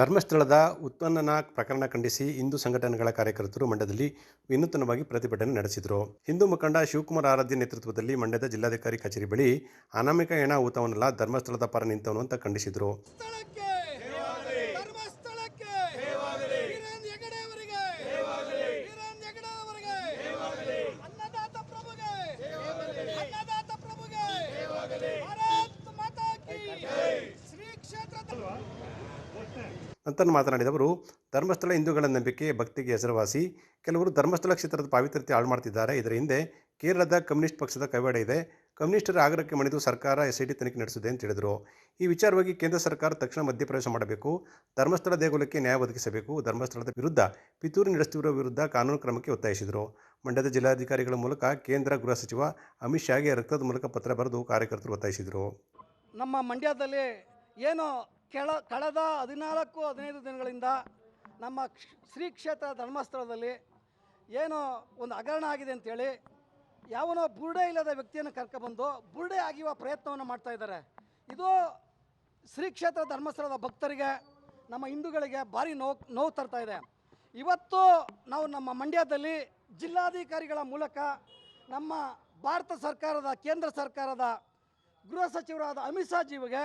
ಧರ್ಮಸ್ಥಳದ ಉತ್ಪನ್ನನ ಪ್ರಕರಣ ಖಂಡಿಸಿ ಹಿಂದೂ ಸಂಘಟನೆಗಳ ಕಾರ್ಯಕರ್ತರು ಮಂಡ್ಯದಲ್ಲಿ ವಿನೂತನವಾಗಿ ಪ್ರತಿಭಟನೆ ನಡೆಸಿದರು. ಹಿಂದೂ ಮುಖಂಡ ಶಿವಕುಮಾರ್ ಆರಾಧ್ಯ ನೇತೃತ್ವದಲ್ಲಿ ಮಂಡ್ಯದ ಜಿಲ್ಲಾಧಿಕಾರಿ ಕಚೇರಿ ಬಳಿ ಅನಾಮಿಕ ಹೆಣ ಊತವನ್ನೆಲ್ಲ ಧರ್ಮಸ್ಥಳದ ಪರ ನಿಂತವನು ಅಂತ ಖಂಡಿಸಿದರು. ನಂತರ ಮಾತನಾಡಿದವರು, ಧರ್ಮಸ್ಥಳ ಹಿಂದೂಗಳ ನಂಬಿಕೆ ಭಕ್ತಿಗೆ ಹೆಸರುವಾಸಿ. ಕೆಲವರು ಧರ್ಮಸ್ಥಳ ಕ್ಷೇತ್ರದ ಪಾವಿತ್ರ್ಯತೆ ಹಾಳು ಮಾಡ್ತಿದ್ದಾರೆ ಇದರ ಹಿಂದೆ ಕೇರಳದ ಕಮ್ಯುನಿಸ್ಟ್ ಪಕ್ಷದ ಕೈವಾಡ ಇದೆ. ಕಮ್ಯುನಿಸ್ಟರ ಆಗ್ರಹಕ್ಕೆ ಮಣಿದು ಸರ್ಕಾರ ಎಸ್ ಐ ಟಿ ತನಿಖೆ ನಡೆಸಿದೆ ಅಂತ ಹೇಳಿದರು. ಈ ವಿಚಾರವಾಗಿ ಕೇಂದ್ರ ಸರ್ಕಾರ ತಕ್ಷಣ ಮಧ್ಯಪ್ರವೇಶ ಮಾಡಬೇಕು. ಧರ್ಮಸ್ಥಳ ದೇಗುಲಕ್ಕೆ ನ್ಯಾಯ ಒದಗಿಸಬೇಕು. ಧರ್ಮಸ್ಥಳದ ವಿರುದ್ಧ ಪಿತೂರಿ ನಡೆಸುತ್ತಿರುವ ವಿರುದ್ಧ ಕಾನೂನು ಕ್ರಮಕ್ಕೆ ಒತ್ತಾಯಿಸಿದರು. ಮಂಡ್ಯದ ಜಿಲ್ಲಾಧಿಕಾರಿಗಳ ಮೂಲಕ ಕೇಂದ್ರ ಗೃಹ ಸಚಿವ ಅಮಿತ್ ಶಾಗೆ ರಕ್ತದ ಮೂಲಕ ಪತ್ರ ಬರೆದು ಕಾರ್ಯಕರ್ತರು ಒತ್ತಾಯಿಸಿದರು. ನಮ್ಮ ಮಂಡ್ಯದಲ್ಲಿ ಏನು ಕೆಳ, ಕಳೆದ ಹದಿನಾಲ್ಕು, ಹದಿನೈದು ದಿನಗಳಿಂದ ನಮ್ಮ ಶ್ರೀ ಕ್ಷೇತ್ರ ಧರ್ಮಸ್ಥಳದಲ್ಲಿ ಏನೋ ಒಂದು ಹಗರಣ ಆಗಿದೆ ಅಂತೇಳಿ ಯಾವನೋ ಬುರುಡೆ ಇಲ್ಲದ ವ್ಯಕ್ತಿಯನ್ನು ಕರ್ಕೊಬಂದು ಬುರುಡೆ ಆಗಿರುವ ಪ್ರಯತ್ನವನ್ನು ಮಾಡ್ತಾ ಇದ್ದಾರೆ. ಇದು ಶ್ರೀ ಕ್ಷೇತ್ರ ಧರ್ಮಸ್ಥಳದ ಭಕ್ತರಿಗೆ, ನಮ್ಮ ಹಿಂದೂಗಳಿಗೆ ಭಾರಿ ನೋವು ನೋವು ತರ್ತಾ ಇದೆ. ಇವತ್ತು ನಾವು ನಮ್ಮ ಮಂಡ್ಯದಲ್ಲಿ ಜಿಲ್ಲಾಧಿಕಾರಿಗಳ ಮೂಲಕ ನಮ್ಮ ಭಾರತ ಸರ್ಕಾರದ, ಕೇಂದ್ರ ಸರ್ಕಾರದ ಗೃಹ ಸಚಿವರಾದ ಅಮಿತ್ ಶಾ ಜಿಗೆ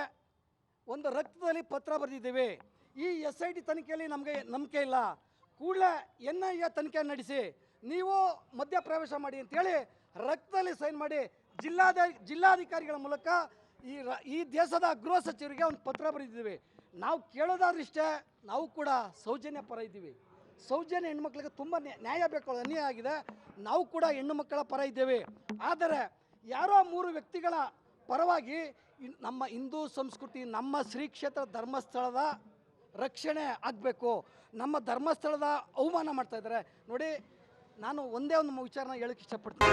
ಒಂದು ರಕ್ತದಲ್ಲಿ ಪತ್ರ ಬರೆದಿದ್ದೇವೆ. ಈ ಎಸ್ ಐ ಟಿ ತನಿಖೆಯಲ್ಲಿ ನಮಗೆ ನಂಬಿಕೆ ಇಲ್ಲ. ಕೂಡಲೇ ಎನ್ ಐ ಎ ತನಿಖೆ ನಡೆಸಿ, ನೀವು ಮಧ್ಯಪ್ರವೇಶ ಮಾಡಿ ಅಂತೇಳಿ ರಕ್ತದಲ್ಲಿ ಸೈನ್ ಮಾಡಿ ಜಿಲ್ಲಾಧ ಜಿಲ್ಲಾಧಿಕಾರಿಗಳ ಮೂಲಕ ಈ ರ, ಈ ದೇಶದ ಗೃಹ ಸಚಿವರಿಗೆ ಒಂದು ಪತ್ರ ಬರೆದಿದ್ದೇವೆ. ನಾವು ಕೇಳೋದಾದ್ರಿಷ್ಟೇ ನಾವು ಕೂಡ ಸೌಜನ್ಯ ಪರ ಇದ್ದೀವಿ. ಸೌಜನ್ಯ ಹೆಣ್ಮಕ್ಳಿಗೆ ತುಂಬ ನ್ಯಾ- ನ್ಯಾಯ ಬೇಕು, ಅನ್ಯಾಯ ಆಗಿದೆ. ನಾವು ಕೂಡ ಹೆಣ್ಣು ಮಕ್ಕಳ ಪರ ಇದ್ದೇವೆ. ಆದರೆ ಯಾರೋ ಮೂರು ವ್ಯಕ್ತಿಗಳ ಪರವಾಗಿ ನಮ್ಮ ಹಿಂದೂ ಸಂಸ್ಕೃತಿ, ನಮ್ಮ ಶ್ರೀ ಕ್ಷೇತ್ರ ಧರ್ಮಸ್ಥಳದ ರಕ್ಷಣೆ ಆಗಬೇಕು. ನಮ್ಮ ಧರ್ಮಸ್ಥಳದ ಅವಮಾನ ಮಾಡ್ತಾ ಇದ್ದಾರೆ. ನೋಡಿ, ನಾನು ಒಂದೇ ಒಂದು ವಿಚಾರನ ಹೇಳಕ್ಕೆ ಇಷ್ಟಪಡ್ತೀನಿ.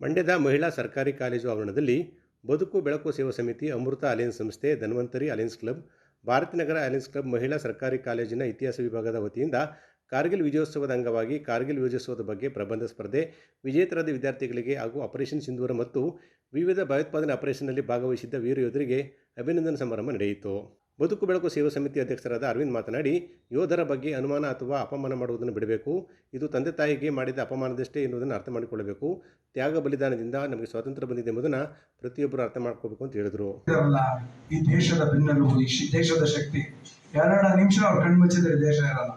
ಮಂಡ್ಯದ ಮಹಿಳಾ ಸರ್ಕಾರಿ ಕಾಲೇಜು ಆವರಣದಲ್ಲಿ ಬದುಕು ಬೆಳಕು ಸೇವಾ ಸಮಿತಿ, ಅಮೃತ ಅಲಯನ್ಸ್ ಸಂಸ್ಥೆ, Dhanvantari alliance club Bharathinagar alliance club ಮಹಿಳಾ ಸರ್ಕಾರಿ ಕಾಲೇಜಿನ ಇತಿಹಾಸ ವಿಭಾಗದ ವತಿಯಿಂದ ಕಾರ್ಗಿಲ್ ವಿಜಯೋತ್ಸವದ ಅಂಗವಾಗಿ ಕಾರ್ಗಿಲ್ ವಿಜಯೋತ್ಸವದ ಬಗ್ಗೆ ಪ್ರಬಂಧ ಸ್ಪರ್ಧೆ, ವಿಜೇತರಾದ ವಿದ್ಯಾರ್ಥಿಗಳಿಗೆ ಹಾಗೂ ಆಪರೇಷನ್ ಸಿಂಧೂರ ಮತ್ತು ವಿವಿಧ ಭಯೋತ್ಪಾದನೆ ಆಪರೇಷನ್ನಲ್ಲಿ ಭಾಗವಹಿಸಿದ್ದ ವೀರ ಯೋಧರಿಗೆ ಅಭಿನಂದನ ಸಮಾರಂಭ ನಡೆಯಿತು. ಬದುಕು ಬೆಳಕು ಸೇವಾ ಸಮಿತಿ ಅಧ್ಯಕ್ಷರಾದ ಅರವಿಂದ್ ಮಾತನಾಡಿ, ಯೋಧರ ಬಗ್ಗೆ ಅನುಮಾನ ಅಥವಾ ಅಪಮಾನ ಮಾಡುವುದನ್ನು ಬಿಡಬೇಕು, ಇದು ತಂದೆ ತಾಯಿಗೆ ಮಾಡಿದ ಅಪಮಾನದಷ್ಟೇ ಎನ್ನುವುದನ್ನು ಅರ್ಥ ಮಾಡಿಕೊಳ್ಳಬೇಕು, ತ್ಯಾಗ ಬಲಿದಾನದಿಂದ ನಮಗೆ ಸ್ವಾತಂತ್ರ್ಯ ಬಂದಿದೆ ಎಂಬುದನ್ನು ಪ್ರತಿಯೊಬ್ಬರು ಅರ್ಥ ಮಾಡ್ಕೋಬೇಕು ಅಂತ ಹೇಳಿದರು. ಈ ದೇಶದ ಬೆನ್ನೆಲುಬು, ಈ ದೇಶದ ಶಕ್ತಿ. ಎರಡು ನಿಮಿಷ ಕಣ್ಮುಚ್ಚಿದ್ರೆ ದೇಶ ಇರಲ್ಲ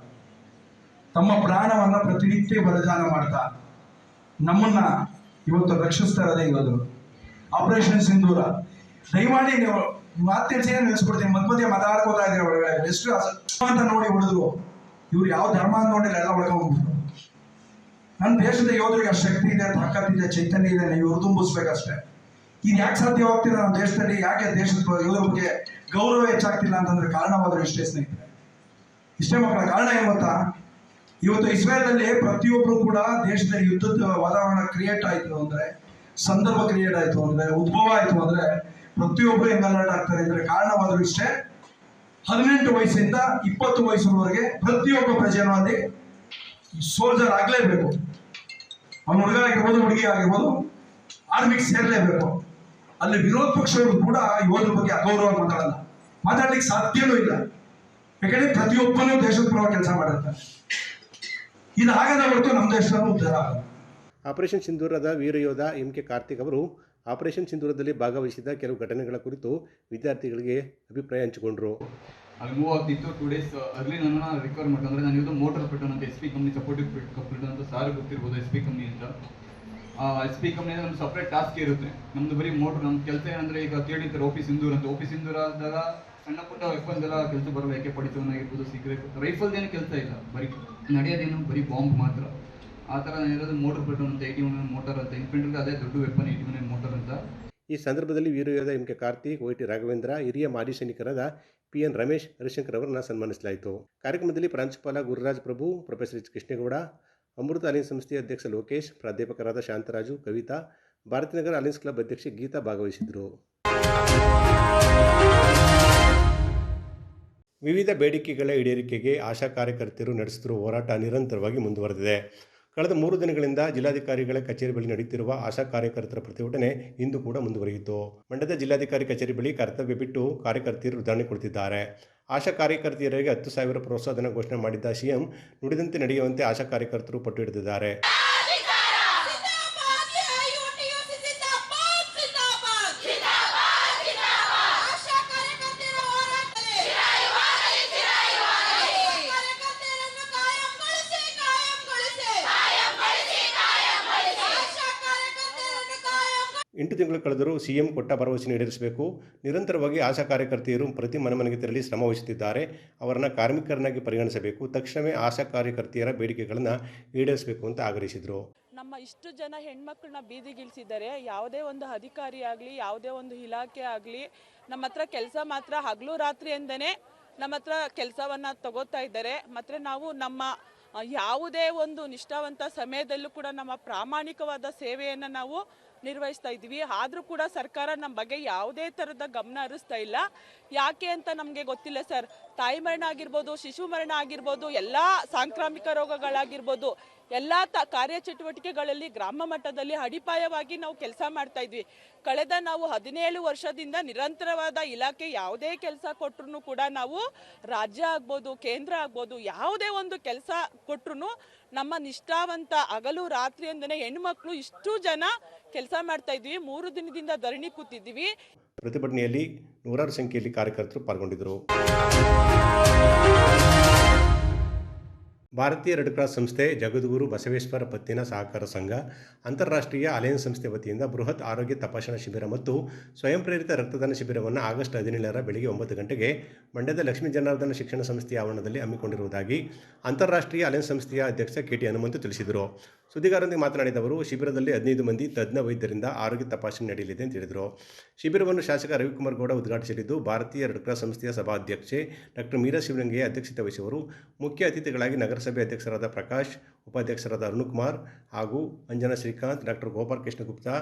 ತಮ್ಮ ಪ್ರಾಣವನ್ನ ಪ್ರತಿನಿತ್ಯ ಬಲಿದಾನ ಮಾಡ್ತಾ ನಮ್ಮನ್ನ ಇವತ್ತು ರಕ್ಷಿಸ್ತಾ ಇರೋದೇ ಇವತ್ತು ಆಪರೇಷನ್ ಸಿಂಧೂರ ದಯಮಾಡಿ ನೀವು ಮಾತಿನ ಸೇರಿ ನಿಲ್ಸ್ಬಿಡ್ತೀನಿ ಮಧ್ಯ ಮಾತಾಡ್ಕೋತಾ ಇದ್ರೆ ಒಳಗಡೆ? ಎಷ್ಟು ಅಂತ ನೋಡಿ ಹೊಡೆದ್ರು. ಇವ್ರು ಯಾವ ಧರ್ಮ ಅಂತ ನೋಡಿಲ್ಲ, ಎಲ್ಲ ಒಳಗೊಂಡ್ಬಿಟ್ರು ನನ್ನ ದೇಶದ ಯೋಧರಿಗೆ ಅಷ್ಟು ಶಕ್ತಿ ಇದೆ ತಾಕತ್ತಿದೆ ಚೈತನ್ಯ ಇದೆ, ನೀವು ತುಂಬಿಸ್ಬೇಕಷ್ಟೇ. ಇದು ಯಾಕೆ ಸಾಧ್ಯವಾಗ್ತಿಲ್ಲ ನಮ್ಮ ದೇಶದಲ್ಲಿ? ಯಾಕೆ ದೇಶದ ಯೋಧರಿಗೆ ಯೋಧರ ಬಗ್ಗೆ ಗೌರವ ಹೆಚ್ಚಾಗ್ತಿಲ್ಲ ಅಂತಂದ್ರೆ ಕಾರಣವಾದ್ರೆ ಇಷ್ಟೇ ಸ್ನೇಹಿತರೆ. ಇಷ್ಟೇ ಮಕ್ಕಳ ಕಾರಣ ಏನು ಗೊತ್ತಾ? ಇವತ್ತು ಇಸ್ರೇಲ್ನಲ್ಲಿ ಪ್ರತಿಯೊಬ್ಬರು ಕೂಡ ದೇಶದಲ್ಲಿ ಯುದ್ಧದ ವಾತಾವರಣ ಕ್ರಿಯೇಟ್ ಆಯ್ತು ಅಂದ್ರೆ, ಸಂದರ್ಭ ಕ್ರಿಯೇಟ್ ಆಯ್ತು ಅಂದ್ರೆ, ಉದ್ಭವ ಆಯ್ತು ಅಂದ್ರೆ ಪ್ರತಿಯೊಬ್ಬರು ಹೆಂಗ್ ಅಲರ್ಟ್ ಆಗ್ತಾರೆ ಅಂದ್ರೆ ಕಾರಣವಾದರೂ ಇಷ್ಟೇ, ಹದಿನೆಂಟು ವಯಸ್ಸಿಂದ ಇಪ್ಪತ್ತು ವಯಸ್ಸಿನವರೆಗೆ ಪ್ರತಿಯೊಬ್ಬ ಪ್ರಜೆನೂ ಅಲ್ಲಿ ಸೋಲ್ಜರ್ ಆಗ್ಲೇಬೇಕು. ಅವ್ನ ಹುಡುಗ ಆಗಿರ್ಬೋದು, ಹುಡುಗಿ ಆಗಿರ್ಬೋದು ಆರ್ಮಿಗೆ ಸೇರ್ಲೇಬೇಕು. ಅಲ್ಲಿ ವಿರೋಧ ಪಕ್ಷವರು ಕೂಡ ಯೋಧರ ಬಗ್ಗೆ ಅಗೌರವ ಮಾತಾಡಲ್ಲ. ಮಾತಾಡ್ಲಿಕ್ಕೆ ಸಾಧ್ಯವೂ ಇಲ್ಲ. ಯಾಕಂದ್ರೆ ಪ್ರತಿಯೊಬ್ಬನೂ ದೇಶದ ಪರವಾಗಿ ಕೆಲಸ ಮಾಡಿರ್ತಾರೆ ಇದು ಆಗದ ಹೊರತು ನಮ್ಮ ದೇಶದಲ್ಲೂ ಉದ್ಧಾರ ಆಪರೇಷನ್ ಸಿಂಧೂರದ ವೀರಯೋಧ ಎಂ ಕೆ ಕಾರ್ತಿಕ್ ಅವರು ಆಪರೇಷನ್ ಸಿಂಧೂರದಲ್ಲಿ ಭಾಗವಹಿಸಿದ ಕೆಲವು ಘಟನೆಗಳ ಕುರಿತು ವಿದ್ಯಾರ್ಥಿಗಳಿಗೆ ಅಭಿಪ್ರಾಯ ಹಂಚಿಕೊಂಡರು. ಅಲ್ಲಿ ಮೂವ್ ಆಗ್ತಿತ್ತು ಟೂ ಡೇಸ್ ಅರ್ಲಿ ನನ್ನ ರಿಕವರ್ ಮಾಡ್ಕೊಂಡ್ರೆ ನಾನು ಇವತ್ತು ಮೋಟರ್ ಪೆಟ್ಟಣ ಅಂತ S P company supportive complete ಅಂತ ಸಾರ್ ಗೊತ್ತಿರ್ಬೋದು ಎಸ್ ಪಿ ಕಂಪ್ನಿ ಅಂತ. ಎಸ್ ಪಿ ಕಂಪ್ನಿ ನಮ್ಮ ಸಪ್ರೇಟ್ ಟಾಸ್ಕ್ ಇರುತ್ತೆ. ನಮ್ದು ಬರೀ ಮೋಟರ್ ನಮ್ಮ ಕೆಲಸ ಏನಂದ್ರೆ ಈಗ ಕೇಳಿರ್ತಾರೆ ಓಪಿ ಸಿಂಧೂರ್ ಅಂತ. ಓಪಿ ಸಿಂಧೂರ್ ಆದಾಗ ಸಣ್ಣ ಪುಟ್ಟ ವೆಪನ್ಸ್ ಕೆಲಸ ಬರಲ್ಲ ಯಾಕೆ ಪಡಿತವನ್ನ ಆಗಿರ್ಬೋದು ರೈಫಲ್ ಏನು ಕೆಲಸ ಇಲ್ಲ. ಬರೀ ನಡೆಯೋದೇನು, ಬರೀ ಬಾಂಬ್ ಮಾತ್ರ. ಆ ಥರ ಇರೋದು ಮೋಟರ್ ಪೆಟ್ರೋಲ್ ಅಂತ ಏಟಿ ಒನ್ ಮೋಟರ್ ಅಂತ ಇನ್ಫೆಂಟ್ರಿಗೆ ಅದೇ ದೊಡ್ಡ ವೆಪನ್ ಏಟಿ ಒನ್ ಮೋಟರ್ ಅಂತ. ಈ ಸಂದರ್ಭದಲ್ಲಿ ವೀರಯೋಧ M K Karthik Y T Raghavendra, ಹಿರಿಯ ಮಾಜಿ ಸೈನಿಕರಾದ ಪಿ ಎನ್ ರಮೇಶ್ ಹರಿಶಂಕರ್ ಅವರನ್ನ ಸನ್ಮಾನಿಸಲಾಯಿತು. ಕಾರ್ಯಕ್ರಮದಲ್ಲಿ ಪ್ರಾಂಶುಪಾಲ Gururaj Prabhu professor H Krishnegowda, Amrita alliance ಸಂಸ್ಥೆಯ ಅಧ್ಯಕ್ಷ ಲೋಕೇಶ್, ಪ್ರಾಧ್ಯಾಪಕರಾದ ಶಾಂತರಾಜು, ಕವಿತಾ ಭಾರತಿನಗರ ಅಲಯನ್ಸ್ ಕ್ಲಬ್ ಅಧ್ಯಕ್ಷೆ ಗೀತಾ ಭಾಗವಹಿಸಿದರು ವಿವಿಧ ಬೇಡಿಕೆಗಳ ಈಡೇರಿಕೆಗೆ ಆಶಾ ಕಾರ್ಯಕರ್ತರು ನಡೆಸುತ್ತಿರುವ ಹೋರಾಟ ನಿರಂತರವಾಗಿ ಮುಂದುವರೆದಿದೆ. ಕಳೆದ ಮೂರು ದಿನಗಳಿಂದ ಜಿಲ್ಲಾಧಿಕಾರಿಗಳ ಕಚೇರಿ ಬಳಿ ನಡೆಯುತ್ತಿರುವ ಆಶಾ ಕಾರ್ಯಕರ್ತರ ಪ್ರತಿಭಟನೆ ಇಂದು ಕೂಡ ಮುಂದುವರಿಯಿತು. ಮಂಡ್ಯದ ಜಿಲ್ಲಾಧಿಕಾರಿ ಕಚೇರಿ ಬಳಿ ಕರ್ತವ್ಯ ಬಿಟ್ಟು ಕಾರ್ಯಕರ್ತರು ಧರಣಿ ಕೊಡುತ್ತಿದ್ದಾರೆ. ಆಶಾ ಕಾರ್ಯಕರ್ತೆಯರಿಗೆ ಹತ್ತು ಸಾವಿರ ಪ್ರೋತ್ಸಾಹಧನ ಘೋಷಣೆ ಮಾಡಿದ್ದ ಸಿಎಂ ನುಡಿದಂತೆ ನಡೆಯುವಂತೆ ಆಶಾ ಕಾರ್ಯಕರ್ತರು ಪಟ್ಟು ಹಿಡಿದಿದ್ದಾರೆ. ತಿಂಗಳು ಕಳೆದರೂ ಸಿಎಂ ಕೊಟ್ಟ ಭರವಸೆ ಈಡೇರಿಸಬೇಕು ನಿರಂತರವಾಗಿ ಆಶಾ ಕಾರ್ಯಕರ್ತೆಯರು ಪ್ರತಿ ಮನೆ ಮನೆಗೆ ತೆರಳಿ ಶ್ರಮ ವಹಿಸುತ್ತಿದ್ದಾರೆ. ಅವರನ್ನು ಕಾರ್ಮಿಕರನ್ನಾಗಿ ಪರಿಗಣಿಸಬೇಕು. ತಕ್ಷಣವೇ ಆಶಾ ಕಾರ್ಯಕರ್ತೆಯರ ಬೇಡಿಕೆಗಳನ್ನು ಈಡೇರಿಸಬೇಕು ಅಂತ ಆಗ್ರಹಿಸಿದರು. ನಮ್ಮ ಇಷ್ಟು ಜನ ಹೆಣ್ಮಕ್ಳನ್ನ ಬೀದಿಗಿಳಿಸಿದ್ದಾರೆ ಯಾವುದೇ ಒಂದು ಅಧಿಕಾರಿ ಆಗಲಿ, ಯಾವುದೇ ಒಂದು ಇಲಾಖೆ ಆಗಲಿ, ನಮ್ಮ ಹತ್ರ ಕೆಲಸ ಮಾತ್ರ ಹಗಲು ರಾತ್ರಿ ಎಂದನೇ ನಮ್ಮ ಹತ್ರ ಕೆಲಸವನ್ನು ತಗೋತಾ ಇದ್ದಾರೆ. ಮತ್ತು ನಾವು ನಮ್ಮ ಯಾವುದೇ ಒಂದು ನಿಷ್ಠಾವಂತ ಸಮಯದಲ್ಲೂ ಕೂಡ ನಮ್ಮ ಪ್ರಾಮಾಣಿಕವಾದ ಸೇವೆಯನ್ನು ನಾವು ನಿರ್ವಹಿಸ್ತಾ ಇದ್ದೀವಿ. ಆದರೂ ಕೂಡ ಸರ್ಕಾರ ನಮ್ಮ ಬಗ್ಗೆ ಯಾವುದೇ ಥರದ ಗಮನ ಹರಿಸ್ತಾ ಇಲ್ಲ. ಯಾಕೆ ಅಂತ ನಮಗೆ ಗೊತ್ತಿಲ್ಲ ಸರ್. ತಾಯಿ ಮರಣ ಆಗಿರ್ಬೋದು, ಶಿಶು ಮರಣ ಆಗಿರ್ಬೋದು, ಎಲ್ಲ ಸಾಂಕ್ರಾಮಿಕ ರೋಗಗಳಾಗಿರ್ಬೋದು, ಎಲ್ಲ ತ ಕಾರ್ಯಚಟುವಟಿಕೆಗಳಲ್ಲಿ ಗ್ರಾಮ ಮಟ್ಟದಲ್ಲಿ ಅಡಿಪಾಯವಾಗಿ ನಾವು ಕೆಲಸ ಮಾಡ್ತಾ ಇದ್ವಿ. ಕಳೆದ ನಾವು ಹದಿನೇಳು ವರ್ಷದಿಂದ ನಿರಂತರವಾದ ಇಲಾಖೆ ಯಾವುದೇ ಕೆಲಸ ಕೊಟ್ಟರು ಕೂಡ ನಾವು ರಾಜ್ಯ ಆಗ್ಬೋದು, ಕೇಂದ್ರ ಆಗ್ಬೋದು, ಯಾವುದೇ ಒಂದು ಕೆಲಸ ಕೊಟ್ಟರು ನಮ್ಮ ನಿಷ್ಠಾವಂತ ಹಗಲು ರಾತ್ರಿ ಅಂದನೆ ಹೆಣ್ಮಕ್ಳು ಇಷ್ಟು ಜನ ಕೆಲಸ ಮಾಡ್ತಾ ಇದ್ವಿ. ಮೂರು ದಿನದಿಂದ ಧರಣಿ ಕೂತಿದ್ದೀವಿ. ಪ್ರತಿಭಟನೆಯಲ್ಲಿ ನೂರಾರು ಸಂಖ್ಯೆಯಲ್ಲಿ ಕಾರ್ಯಕರ್ತರು ಪಾಲ್ಗೊಂಡಿದ್ದರು. ಭಾರತೀಯ ರೆಡ್ ಕ್ರಾಸ್ ಸಂಸ್ಥೆ ಜಗದ್ಗುರು ಬಸವೇಶ್ವರ ಪತ್ತಿನ ಸಹಕಾರ ಸಂಘ, ಅಂತಾರಾಷ್ಟ್ರೀಯ ಅಲಯನ್ಸ್ ಸಂಸ್ಥೆ ವತಿಯಿಂದ ಬೃಹತ್ ಆರೋಗ್ಯ ತಪಾಸಣಾ ಶಿಬಿರ ಮತ್ತು ಸ್ವಯಂ ಪ್ರೇರಿತ ರಕ್ತದಾನ ಶಿಬಿರವನ್ನು ಆಗಸ್ಟ್ ಹದಿನೇಳರ ಬೆಳಗ್ಗೆ ಒಂಬತ್ತು ಗಂಟೆಗೆ ಮಂಡ್ಯದ ಲಕ್ಷ್ಮೀ ಜನಾರ್ದನ ಶಿಕ್ಷಣ ಸಂಸ್ಥೆಯ ಆವರಣದಲ್ಲಿ ಹಮ್ಮಿಕೊಂಡಿರುವುದಾಗಿ ಅಂತಾರಾಷ್ಟ್ರೀಯ ಅಲಯನ್ಸ್ ಸಂಸ್ಥೆಯ ಅಧ್ಯಕ್ಷ ಕೆ ಟಿ ಹನುಮಂತು ತಿಳಿಸಿದರು. ಸುದ್ದಿಗಾರರೊಂದಿಗೆ ಮಾತನಾಡಿದ ಅವರು ಶಿಬಿರದಲ್ಲಿ ಹದಿನೈದು ಮಂದಿ ತಜ್ಞ ವೈದ್ಯರಿಂದ ಆರೋಗ್ಯ ತಪಾಸಣೆ ನಡೆಯಲಿದೆ ಅಂತ ಹೇಳಿದರು. ಶಿಬಿರವನ್ನು ಶಾಸಕ ರವಿಕುಮಾರ್ ಗೌಡ ಉದ್ಘಾಟಿಸಲಿದ್ದು, ಭಾರತೀಯ ರೆಡ್ ಕ್ರಾಸ್ ಸಂಸ್ಥೆಯ ಸಭಾಧ್ಯಕ್ಷೆ ಡಾಕ್ಟರ್ ಮೀರಾ ಶಿವಲಿಂಗಯ್ಯ ಅಧ್ಯಕ್ಷತೆ ವಹಿಸುವರು ಮುಖ್ಯ ಅತಿಥಿಗಳಾಗಿ ನಗರಸಭೆ ಅಧ್ಯಕ್ಷರಾದ ಪ್ರಕಾಶ್, ಉಪಾಧ್ಯಕ್ಷರಾದ ಅರುಣಕುಮಾರ್ ಹಾಗೂ ಅಂಜನಾ ಶ್ರೀಕಾಂತ್ ಡಾಕ್ಟರ್ ಗೋಪಾಲ್ ಕೃಷ್ಣ ಗುಪ್ತಾ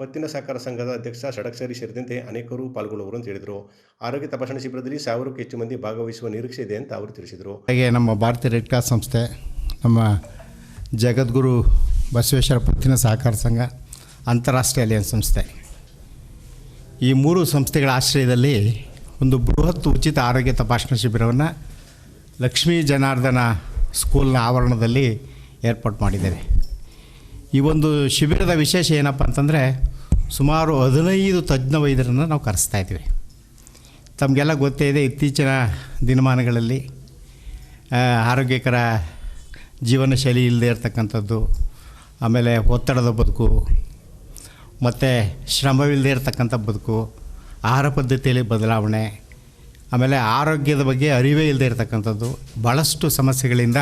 ಪತ್ತಿನ ಸಹಕಾರ ಸಂಘದ ಅಧ್ಯಕ್ಷ ಷಡಕ್ಷರಿ ಸೇರಿದಂತೆ ಅನೇಕರು ಪಾಲ್ಗೊಳ್ಳುವರು ಅಂತ ಹೇಳಿದರು. ಆರೋಗ್ಯ ತಪಾಸಣಾ ಶಿಬಿರದಲ್ಲಿ ಸಾವಿರಕ್ಕೂ ಹೆಚ್ಚು ಮಂದಿ ಭಾಗವಹಿಸುವ ನಿರೀಕ್ಷೆ ಇದೆ ಅಂತ ಅವರು ತಿಳಿಸಿದರು. ಹಾಗೆ ನಮ್ಮ ಭಾರತೀಯ ರೆಡ್ ಕ್ರಾಸ್ ಸಂಸ್ಥೆ, ನಮ್ಮ ಜಗದ್ಗುರು ಬಸವೇಶ್ವರ ಪತ್ತಿನ ಸಹಕಾರ ಸಂಘ ಅಂತಾರಾಷ್ಟ್ರೀಯ ಅಲಿಯನ್ಸ್ ಸಂಸ್ಥೆ. ಈ ಮೂರು ಸಂಸ್ಥೆಗಳ ಆಶ್ರಯದಲ್ಲಿ ಒಂದು ಬೃಹತ್ ಉಚಿತ ಆರೋಗ್ಯ ತಪಾಸಣಾ ಶಿಬಿರವನ್ನು ಲಕ್ಷ್ಮೀ ಜನಾರ್ದನ ಸ್ಕೂಲ್ನ ಆವರಣದಲ್ಲಿ ಏರ್ಪಾಟ್ ಮಾಡಿದ್ದೇವೆ ಈ ಒಂದು ಶಿಬಿರದ ವಿಶೇಷ ಏನಪ್ಪ ಅಂತಂದರೆ ಸುಮಾರು ಹದಿನೈದು ತಜ್ಞ ವೈದ್ಯರನ್ನು ನಾವು ಕರೆಸ್ತಾ ಇದ್ದೀವಿ. ತಮಗೆಲ್ಲ ಗೊತ್ತೇ ಇದೆ ಇತ್ತೀಚಿನ ದಿನಮಾನಗಳಲ್ಲಿ ಆರೋಗ್ಯಕರ ಜೀವನ ಶೈಲಿ ಇಲ್ಲದೆ ಇರತಕ್ಕಂಥದ್ದು, ಆಮೇಲೆ ಒತ್ತಡದ ಬದುಕು, ಮತ್ತು ಶ್ರಮವಿಲ್ಲದೆ ಇರತಕ್ಕಂಥ ಬದುಕು, ಆಹಾರ ಪದ್ಧತಿಯಲ್ಲಿ ಬದಲಾವಣೆ, ಆಮೇಲೆ ಆರೋಗ್ಯದ ಬಗ್ಗೆ ಅರಿವೇ ಇಲ್ಲದೆ ಇರತಕ್ಕಂಥದ್ದು ಭಾಳಷ್ಟು ಸಮಸ್ಯೆಗಳಿಂದ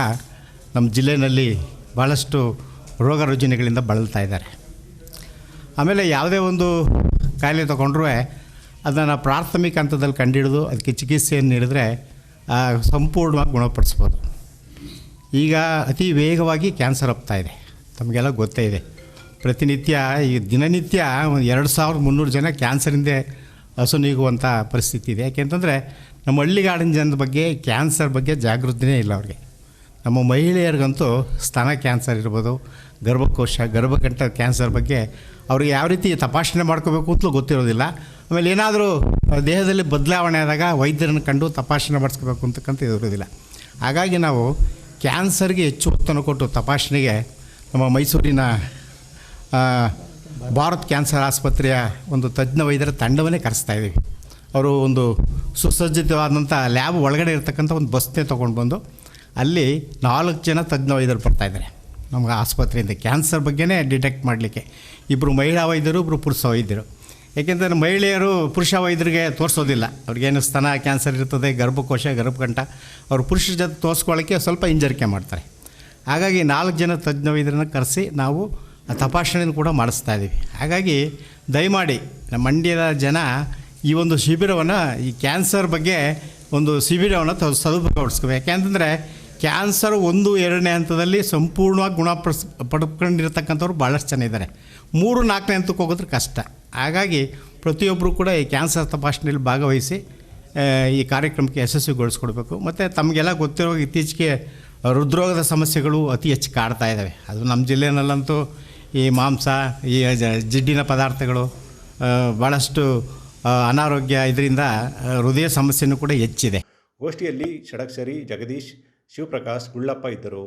ನಮ್ಮ ಜಿಲ್ಲೆಯಲ್ಲಿ ಭಾಳಷ್ಟು ರೋಗ ರುಜಿನಗಳಿಂದ ಬಳಲ್ತಾ ಇದ್ದಾರೆ. ಆಮೇಲೆ ಯಾವುದೇ ಒಂದು ಕಾಯಿಲೆ ತೊಗೊಂಡ್ರೂ ಅದನ್ನು ಪ್ರಾಥಮಿಕ ಹಂತದಲ್ಲಿ ಕಂಡುಹಿಡಿದು ಅದಕ್ಕೆ ಚಿಕಿತ್ಸೆಯನ್ನು ನೀಡಿದ್ರೆ ಸಂಪೂರ್ಣವಾಗಿ ಗುಣಪಡಿಸ್ಬೋದು. ಈಗ ಅತಿ ವೇಗವಾಗಿ ಕ್ಯಾನ್ಸರ್ ಹೋಗ್ತಾ ಇದೆ. ತಮಗೆಲ್ಲ ಗೊತ್ತೇ ಇದೆ. ಪ್ರತಿನಿತ್ಯ ಈ ದಿನನಿತ್ಯ ಒಂದು ಎರಡು ಸಾವಿರದ ಮುನ್ನೂರು ಜನ ಕ್ಯಾನ್ಸರಿಂದ ಹಸುನೀಗುವಂಥ ಪರಿಸ್ಥಿತಿ ಇದೆ. ಯಾಕೆಂತಂದರೆ ನಮ್ಮ ಹಳ್ಳಿಗಾಡಿನ ಜನದ ಬಗ್ಗೆ ಕ್ಯಾನ್ಸರ್ ಬಗ್ಗೆ ಜಾಗೃತಿನೇ ಇಲ್ಲ ಅವ್ರಿಗೆ. ನಮ್ಮ ಮಹಿಳೆಯರಿಗಂತೂ ಸ್ತನ ಕ್ಯಾನ್ಸರ್ ಇರ್ಬೋದು, ಗರ್ಭಕೋಶ, ಗರ್ಭಕಂಠ ಕ್ಯಾನ್ಸರ್ ಬಗ್ಗೆ ಅವ್ರಿಗೆ ಯಾವ ರೀತಿ ತಪಾಸಣೆ ಮಾಡ್ಕೋಬೇಕು ಅಂತಲೂ ಗೊತ್ತಿರೋದಿಲ್ಲ. ಆಮೇಲೆ ಏನಾದರೂ ದೇಹದಲ್ಲಿ ಬದಲಾವಣೆ ಆದಾಗ ವೈದ್ಯರನ್ನು ಕಂಡು ತಪಾಸಣೆ ಮಾಡಿಸ್ಕೋಬೇಕು ಅಂತಕ್ಕಂಥ ಇರೋದಿಲ್ಲ. ಹಾಗಾಗಿ ನಾವು ಕ್ಯಾನ್ಸರ್ಗೆ ಹೆಚ್ಚು ಒತ್ತನ್ನು ಕೊಟ್ಟು ತಪಾಸಣೆಗೆ ನಮ್ಮ ಮೈಸೂರಿನ ಭಾರತ್ ಕ್ಯಾನ್ಸರ್ ಆಸ್ಪತ್ರೆಯ ಒಂದು ತಜ್ಞ ವೈದ್ಯರ ತಂಡವನ್ನೇ ಕರೆಸ್ತಾ ಇದ್ದೀವಿ. ಅವರು ಒಂದು ಸುಸಜ್ಜಿತವಾದಂಥ ಲ್ಯಾಬ್ ಒಳಗಡೆ ಇರ್ತಕ್ಕಂಥ ಒಂದು ಬಸ್ನೇ ತೊಗೊಂಡು ಬಂದು ಅಲ್ಲಿ ನಾಲ್ಕು ಜನ ತಜ್ಞ ವೈದ್ಯರು ಬರ್ತಾಯಿದ್ದಾರೆ ನಮ್ಗೆ ಆಸ್ಪತ್ರೆಯಿಂದ ಕ್ಯಾನ್ಸರ್ ಬಗ್ಗೆನೇ ಡಿಟೆಕ್ಟ್ ಮಾಡಲಿಕ್ಕೆ. ಇಬ್ಬರು ಮಹಿಳಾ ವೈದ್ಯರು ಇಬ್ಬರು ಪುರುಷ ವೈದ್ಯರು. ಏಕೆಂದರೆ ಮಹಿಳೆಯರು ಪುರುಷ ವೈದ್ಯರಿಗೆ ತೋರಿಸೋದಿಲ್ಲ. ಅವ್ರಿಗೇನು ಸ್ತನ, ಕ್ಯಾನ್ಸರ್ ಇರ್ತದೆ, ಗರ್ಭಕೋಶ, ಗರ್ಭಕಂಠ, ಅವರು ಪುರುಷರ ಜೊತೆ ತೋರಿಸ್ಕೊಳ್ಳೋಕ್ಕೆ ಸ್ವಲ್ಪ ಹಿಂಜರಿಕೆ ಮಾಡ್ತಾರೆ. ಹಾಗಾಗಿ ನಾಲ್ಕು ಜನ ತಜ್ಞ ವೈದ್ಯರನ್ನು ಕರೆಸಿ ನಾವು ತಪಾಸಣೆಯನ್ನು ಕೂಡ ಮಾಡಿಸ್ತಾ ಇದ್ದೀವಿ. ಹಾಗಾಗಿ ದಯಮಾಡಿ ನಮ್ಮ ಮಂಡ್ಯದ ಜನ ಈ ಒಂದು ಶಿಬಿರವನ್ನು, ಈ ಕ್ಯಾನ್ಸರ್ ಬಗ್ಗೆ ಒಂದು ಶಿಬಿರವನ್ನು ತ ಸದುಪಯೋಗಿಸ್ಕೋಬೇಕು ಯಾಕೆಂತಂದರೆ ಕ್ಯಾನ್ಸರ್ ಒಂದು, ಎರಡನೇ ಹಂತದಲ್ಲಿ ಸಂಪೂರ್ಣವಾಗಿ ಗುಣಪಡಿಸ್, ಪಡ್ಕೊಂಡಿರ್ತಕ್ಕಂಥವ್ರು ಭಾಳಷ್ಟು ಜನ ಇದ್ದಾರೆ. ಮೂರು, ನಾಲ್ಕನೇ ಹಂತಕ್ಕೆ ಹೋಗೋದ್ರೆ ಕಷ್ಟ. ಹಾಗಾಗಿ ಪ್ರತಿಯೊಬ್ಬರು ಕೂಡ ಈ ಕ್ಯಾನ್ಸರ್ ತಪಾಸಣೆಯಲ್ಲಿ ಭಾಗವಹಿಸಿ ಈ ಕಾರ್ಯಕ್ರಮಕ್ಕೆ ಯಶಸ್ವಿಗೊಳಿಸ್ಕೊಡ್ಬೇಕು ಮತ್ತು ತಮಗೆಲ್ಲ ಗೊತ್ತಿರೋ ಇತ್ತೀಚೆಗೆ ಹೃದ್ರೋಗದ ಸಮಸ್ಯೆಗಳು ಅತಿ ಹೆಚ್ಚು ಕಾಡ್ತಾ ಇದ್ದಾವೆ ಅದು ನಮ್ಮ ಜಿಲ್ಲೆಯಲ್ಲಂತೂ ಈ ಮಾಂಸ, ಈ ಜಿಡ್ಡಿನ ಪದಾರ್ಥಗಳು ಭಾಳಷ್ಟು ಅನಾರೋಗ್ಯ ಇದರಿಂದ ಹೃದಯ ಸಮಸ್ಯೆನೂ ಕೂಡ ಹೆಚ್ಚಿದೆ. ಗೋಷ್ಠಿಯಲ್ಲಿ ಷಡಕ್ಷರಿ ಜಗದೀಶ್, ಶಿವಪ್ರಕಾಶ್, ಗುಳ್ಳಪ್ಪ ಇದ್ದರು.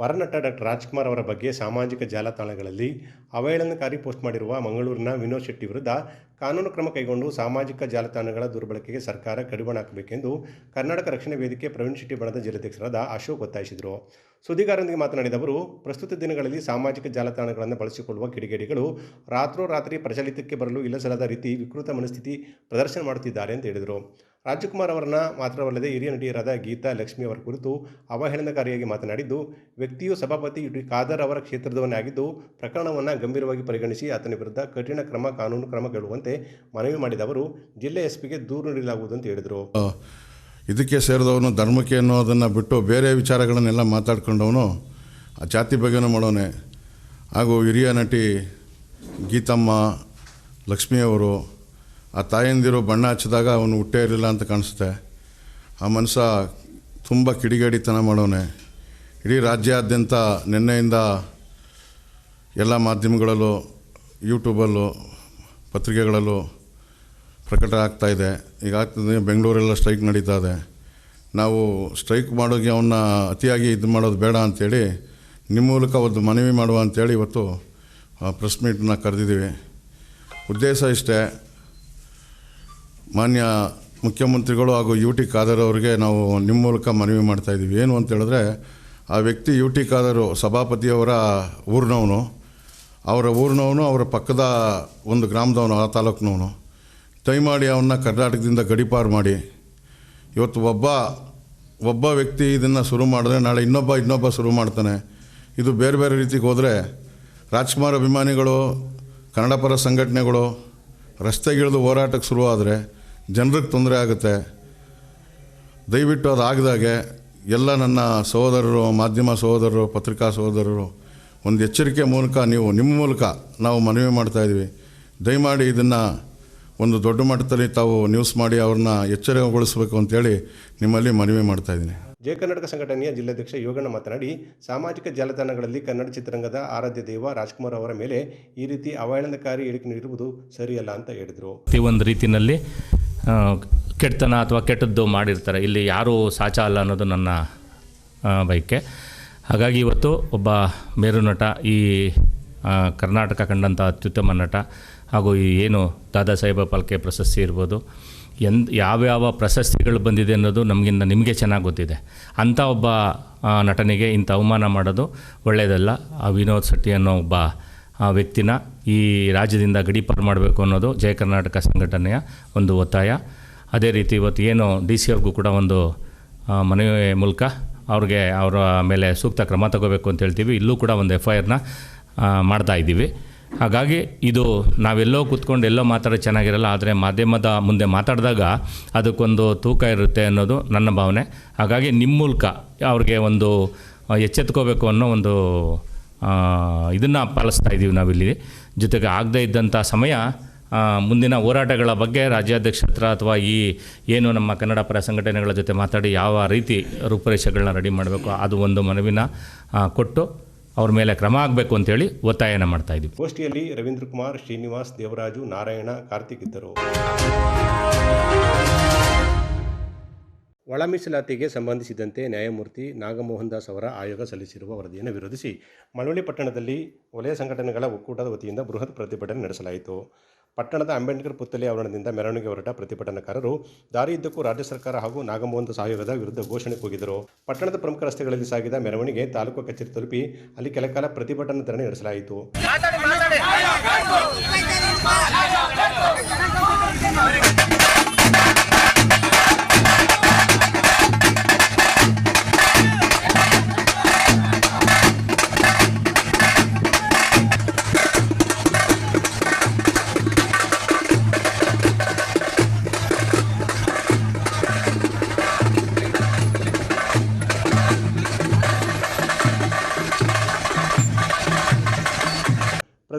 ವರನಟ ಡಾಕ್ಟರ್ ರಾಜ್ಕುಮಾರ್ ಅವರ ಬಗ್ಗೆ ಸಾಮಾಜಿಕ ಜಾಲತಾಣಗಳಲ್ಲಿ ಅವಹೇಳನಕಾರಿ ಪೋಸ್ಟ್ ಮಾಡಿರುವ ಮಂಗಳೂರಿನ ವಿನೋದ್ ಶೆಟ್ಟಿ ವಿರುದ್ಧ ಕಾನೂನು ಕ್ರಮ ಕೈಗೊಂಡು ಸಾಮಾಜಿಕ ಜಾಲತಾಣಗಳ ದುರ್ಬಳಕೆಗೆ ಸರ್ಕಾರ ಕಡಿವಾಣ ಹಾಕಬೇಕೆಂದು ಕರ್ನಾಟಕ ರಕ್ಷಣಾ ವೇದಿಕೆ ಪ್ರವೀಣ್ ಶೆಟ್ಟಿ ಬಣದ ಜಿಲ್ಲಾಧ್ಯಕ್ಷರಾದ ಅಶೋಕ್ ಒತ್ತಾಯಿಸಿದರು. ಸುದ್ದಿಗಾರರೊಂದಿಗೆ ಮಾತನಾಡಿದ ಅವರು, ಪ್ರಸ್ತುತ ದಿನಗಳಲ್ಲಿ ಸಾಮಾಜಿಕ ಜಾಲತಾಣಗಳನ್ನು ಬಳಸಿಕೊಳ್ಳುವ ಕಿಡಿಗೇಡಿಗಳು ರಾತ್ರೋರಾತ್ರಿ ಪ್ರಚಲಿತಕ್ಕೆ ಬರಲು ಇಲ್ಲಸಲ್ಲದ ರೀತಿ ವಿಕೃತ ಮನಸ್ಥಿತಿ ಪ್ರದರ್ಶನ ಮಾಡುತ್ತಿದ್ದಾರೆ ಅಂತ ಹೇಳಿದರು. ರಾಜ್ಕುಮಾರ್ ಅವರನ್ನ ಮಾತ್ರವಲ್ಲದೆ ಹಿರಿಯ ನಟಿಯರಾದ ಗೀತಾ, ಲಕ್ಷ್ಮಿ ಅವರ ಕುರಿತು ಅವಹೇಳನಕಾರಿಯಾಗಿ ಮಾತನಾಡಿದ್ದು, ವ್ಯಕ್ತಿಯು ಸಭಾಪತಿ ಯುಟಿ ಖಾದರ್ ಅವರ ಕ್ಷೇತ್ರದವನೇ ಆಗಿದ್ದು, ಪ್ರಕರಣವನ್ನು ಗಂಭೀರವಾಗಿ ಪರಿಗಣಿಸಿ ಆತನ ವಿರುದ್ಧ ಕಠಿಣ ಕ್ರಮ, ಕಾನೂನು ಕ್ರಮ ಕ್ರಮಗೊಳ್ಳುವಂತೆ ಮನವಿ ಮಾಡಿದ ಅವರು, ಜಿಲ್ಲೆ ಎಸ್ಪಿಗೆ ದೂರು ನೀಡಲಾಗುವುದು ಅಂತ ಹೇಳಿದರು. ಇದಕ್ಕೆ ಸೇರಿದವನು ಧರ್ಮಕ್ಕೆ ಅನ್ನೋದನ್ನು ಬಿಟ್ಟು ಬೇರೆ ವಿಚಾರಗಳನ್ನೆಲ್ಲ ಮಾತಾಡ್ಕೊಂಡವನು, ಆ ಜಾತಿ ಬಗ್ಗೆನೂ ಮಾಡೋನೆ. ಹಾಗೂ ಹಿರಿಯ ನಟಿ ಗೀತಮ್ಮ ಲಕ್ಷ್ಮಿಯವರು ಆ ತಾಯಂದಿರು ಬಣ್ಣ ಹಚ್ಚಿದಾಗ ಅವನು ಹುಟ್ಟೇ ಇರಲಿಲ್ಲ ಅಂತ ಕಾಣಿಸುತ್ತೆ. ಆ ಮನುಷ್ಯ ತುಂಬ ಕಿಡಿಗೇಡಿತನ ಮಾಡೋನೆ. ಇಡೀ ರಾಜ್ಯಾದ್ಯಂತ ನಿನ್ನೆಯಿಂದ ಎಲ್ಲ ಮಾಧ್ಯಮಗಳಲ್ಲೂ, ಯೂಟ್ಯೂಬಲ್ಲೂ, ಪತ್ರಿಕೆಗಳಲ್ಲೂ ಪ್ರಕಟ ಆಗ್ತಾ ಇದೆ. ಈಗ ಆಗ್ತದೆ ಬೆಂಗಳೂರೆಲ್ಲ ಸ್ಟ್ರೈಕ್ ನಡೀತಾ ಇದೆ. ನಾವು ಸ್ಟ್ರೈಕ್ ಮಾಡೋಕ್ಕೆ ಅವನ್ನ ಅತಿಯಾಗಿ ಇದು ಮಾಡೋದು ಬೇಡ ಅಂಥೇಳಿ ನಿಮ್ಮ ಮೂಲಕ ಒಂದು ಮನವಿ ಮಾಡುವ ಅಂಥೇಳಿ ಇವತ್ತು ಪ್ರೆಸ್ ಮೀಟನ್ನ ಕರೆದಿದ್ದೀವಿ. ಉದ್ದೇಶ ಇಷ್ಟೇ ಮಾನ್ಯ ಮುಖ್ಯಮಂತ್ರಿಗಳು ಹಾಗೂ ಯು ಟಿ ಖಾದರ್ ಅವರಿಗೆ ನಾವು ನಿಮ್ಮ ಮೂಲಕ ಮನವಿ ಮಾಡ್ತಾ ಇದ್ದೀವಿ. ಏನು ಅಂತ ಹೇಳಿದ್ರೆ, ಆ ವ್ಯಕ್ತಿ ಯು ಟಿ ಖಾದರು ಸಭಾಪತಿಯವರ ಊರಿನವನು. ಅವರ ಊರಿನವನು, ಅವರ ಪಕ್ಕದ ಒಂದು ಗ್ರಾಮದವನು, ಆ ತಾಲೂಕಿನವನು. ಮಾಡಿ ಅವನ್ನ ಕರ್ನಾಟಕದಿಂದ ಗಡಿಪಾರು ಮಾಡಿ. ಇವತ್ತು ಒಬ್ಬ ಒಬ್ಬ ವ್ಯಕ್ತಿ ಇದನ್ನು ಶುರು ಮಾಡಿದ್ರೆ ನಾಳೆ ಇನ್ನೊಬ್ಬ ಇನ್ನೊಬ್ಬ ಶುರು ಮಾಡ್ತಾನೆ. ಇದು ಬೇರೆ ಬೇರೆ ರೀತಿಗೆ ಹೋದರೆ, ರಾಜ್ಕುಮಾರ್ ಅಭಿಮಾನಿಗಳು ಕನ್ನಡ ಪರ ಸಂಘಟನೆಗಳು ರಸ್ತೆಗಿಳಿದು ಹೋರಾಟಕ್ಕೆ ಶುರುವಾದರೆ ಜನರಿಗೆ ತೊಂದರೆ ಆಗುತ್ತೆ. ದಯವಿಟ್ಟು ಅದು ಆಗದಾಗೆ ಎಲ್ಲ ನನ್ನ ಸಹೋದರರು ಮಾಧ್ಯಮ ಸಹೋದರರು ಪತ್ರಿಕಾ ಸಹೋದರರು ಒಂದು ಎಚ್ಚರಿಕೆ ಮೂಲಕ ನೀವು ನಿಮ್ಮ ಮೂಲಕ ನಾವು ಮನವಿ ಮಾಡ್ತಾಯಿದ್ವಿ ದಯಮಾಡಿ ಇದನ್ನು ಒಂದು ದೊಡ್ಡ ಮಟ್ಟದಲ್ಲಿ ತಾವು ನ್ಯೂಸ್ ಮಾಡಿ ಅವ್ರನ್ನ ಎಚ್ಚರಿಕೆಗೊಳಿಸಬೇಕು ಅಂತೇಳಿ ನಿಮ್ಮಲ್ಲಿ ಮನವಿ ಮಾಡ್ತಾಯಿದ್ದೀನಿ ಜಯ ಕರ್ನಾಟಕ ಸಂಘಟನೆಯ ಜಿಲ್ಲಾಧ್ಯಕ್ಷ ಯೋಗಣ್ಣ ಮಾತನಾಡಿ ಸಾಮಾಜಿಕ ಜಾಲತಾಣಗಳಲ್ಲಿ ಕನ್ನಡ ಚಿತ್ರರಂಗದ ಆರಾಧ್ಯ ದೈವ ರಾಜ್ಕುಮಾರ್ ಅವರ ಮೇಲೆ ಈ ರೀತಿ ಅವಹೇಳನಕಾರಿ ಹೇಳಿಕೆ ನೀಡಿರುವುದು ಸರಿಯಲ್ಲ ಅಂತ ಹೇಳಿದರು. ಪ್ರತಿಯೊಂದು ರೀತಿಯಲ್ಲಿ ಕೆಟ್ಟತನ ಅಥವಾ ಕೆಟ್ಟದ್ದು ಮಾಡಿರ್ತಾರೆ. ಇಲ್ಲಿ ಯಾರೂ ಸಾಚ ಅಲ್ಲ ಅನ್ನೋದು ನನ್ನ ಬೈಕೆ ಹಾಗಾಗಿ ಇವತ್ತು ಒಬ್ಬ ಮೇರು ನಟ, ಈ ಕರ್ನಾಟಕ ಕಂಡಂಥ ಅತ್ಯುತ್ತಮ ನಟ ಹಾಗೂ ಈ ಏನು ದಾದಾ ಸಾಹೇಬ ಪಾಲ್ಕೆ ಪ್ರಶಸ್ತಿ ಇರ್ಬೋದು, ಎಂದ್, ಯಾವ್ಯಾವ ಪ್ರಶಸ್ತಿಗಳು ಬಂದಿದೆ ಅನ್ನೋದು ನಮಗಿಂತ ನಿಮಗೆ ಚೆನ್ನಾಗಿ ಗೊತ್ತಿದೆ. ಅಂಥ ಒಬ್ಬ ನಟನಿಗೆ ಇಂಥ ಅವಮಾನ ಮಾಡೋದು ಒಳ್ಳೆಯದಲ್ಲ ಆ, ವಿನೋದ್ ಶೆಟ್ಟಿ ಅನ್ನೋ ಒಬ್ಬ ಆ ವ್ಯಕ್ತಿನ ಈ ರಾಜ್ಯದಿಂದ ಗಡೀಪಾರು ಮಾಡಬೇಕು ಅನ್ನೋದು ಜಯ ಕರ್ನಾಟಕ ಸಂಘಟನೆಯ ಒಂದು ಒತ್ತಾಯ. ಅದೇ ರೀತಿ ಇವತ್ತು ಏನು ಡಿ ಸಿ ಅವ್ರಿಗೂ ಕೂಡ ಒಂದು ಮನವಿ ಮೂಲಕ ಅವ್ರಿಗೆ ಅವರ ಮೇಲೆ ಸೂಕ್ತ ಕ್ರಮ ತಗೋಬೇಕು ಅಂತ ಹೇಳ್ತೀವಿ. ಇಲ್ಲೂ ಕೂಡ ಒಂದು ಎಫ್ ಐ ಆರ್ನ ಮಾಡ್ತಾ ಇದ್ದೀವಿ. ಹಾಗಾಗಿ ಇದು ನಾವೆಲ್ಲೋ ಕೂತ್ಕೊಂಡು ಎಲ್ಲೋ ಮಾತಾಡೋ ಚೆನ್ನಾಗಿರಲ್ಲ, ಆದರೆ ಮಾಧ್ಯಮದ ಮುಂದೆ ಮಾತಾಡಿದಾಗ ಅದಕ್ಕೊಂದು ತೂಕ ಇರುತ್ತೆ ಅನ್ನೋದು ನನ್ನ ಭಾವನೆ. ಹಾಗಾಗಿ ನಿಮ್ಮ ಮೂಲಕ ಅವ್ರಿಗೆ ಒಂದು ಎಚ್ಚೆತ್ಕೋಬೇಕು ಅನ್ನೋ ಒಂದು ಇದನ್ನು ಪಾಲಿಸ್ತಾ ಇದ್ದೀವಿ ನಾವಿಲ್ಲಿ. ಜೊತೆಗೆ ಆಗದೇ ಇದ್ದಂಥ ಸಮಯ ಮುಂದಿನ ಹೋರಾಟಗಳ ಬಗ್ಗೆ ರಾಜ್ಯಾಧ್ಯಕ್ಷ ಹತ್ರ ಅಥವಾ ಈ ಏನು ನಮ್ಮ ಕನ್ನಡ ಪರ ಸಂಘಟನೆಗಳ ಜೊತೆ ಮಾತಾಡಿ ಯಾವ ರೀತಿ ರೂಪುರೇಷೆಗಳನ್ನ ರೆಡಿ ಮಾಡಬೇಕು, ಅದು ಒಂದು ಮನವಿನ ಕೊಟ್ಟು ಅವ್ರ ಮೇಲೆ ಕ್ರಮ ಆಗಬೇಕು ಅಂತೇಳಿ ಒತ್ತಾಯನ ಮಾಡ್ತಾ ಇದ್ದೀವಿ. ಗೋಷ್ಠಿಯಲ್ಲಿ ರವೀಂದ್ರ ಕುಮಾರ್ ಶ್ರೀನಿವಾಸ್ ದೇವರಾಜು ನಾರಾಯಣ ಕಾರ್ತಿಕ್ ಇದ್ದರು. ಒಳಮೀಸಲಾತಿಗೆ ಸಂಬಂಧಿಸಿದಂತೆ ನ್ಯಾಯಮೂರ್ತಿ ನಾಗಮೋಹನ್ ದಾಸ್ ಅವರ ಆಯೋಗ ಸಲ್ಲಿಸಿರುವ ವರದಿಯನ್ನು ವಿರೋಧಿಸಿ ಮಳವಳ್ಳಿ ಪಟ್ಟಣದಲ್ಲಿ ವಲಯ ಸಂಘಟನೆಗಳ ಒಕ್ಕೂಟದ ವತಿಯಿಂದ ಬೃಹತ್ ಪ್ರತಿಭಟನೆ ನಡೆಸಲಾಯಿತು. ಪಟ್ಟಣದ ಅಂಬೇಡ್ಕರ್ ಪುತ್ತಲಿ ಆವರಣದಿಂದ ಮೆರವಣಿಗೆ ಹೊರಟ ಪ್ರತಿಭಟನಾಕಾರರು ದಾರಿಯುದ್ದಕ್ಕೂ ರಾಜ್ಯ ಸರ್ಕಾರ ಹಾಗೂ ನಾಗಮೋಹನ್ ಸಹಯೋಗದ ವಿರುದ್ಧ ಘೋಷಣೆ ಕೂಗಿದರು. ಪಟ್ಟಣದ ಪ್ರಮುಖ ರಸ್ತೆಗಳಲ್ಲಿ ಸಾಗಿದ ಮೆರವಣಿಗೆ ತಾಲೂಕು ಕಚೇರಿ ತಲುಪಿ ಅಲ್ಲಿ ಕೆಲಕಾಲ ಪ್ರತಿಭಟನಾ ಧರಣಿ ನಡೆಸಲಾಯಿತು.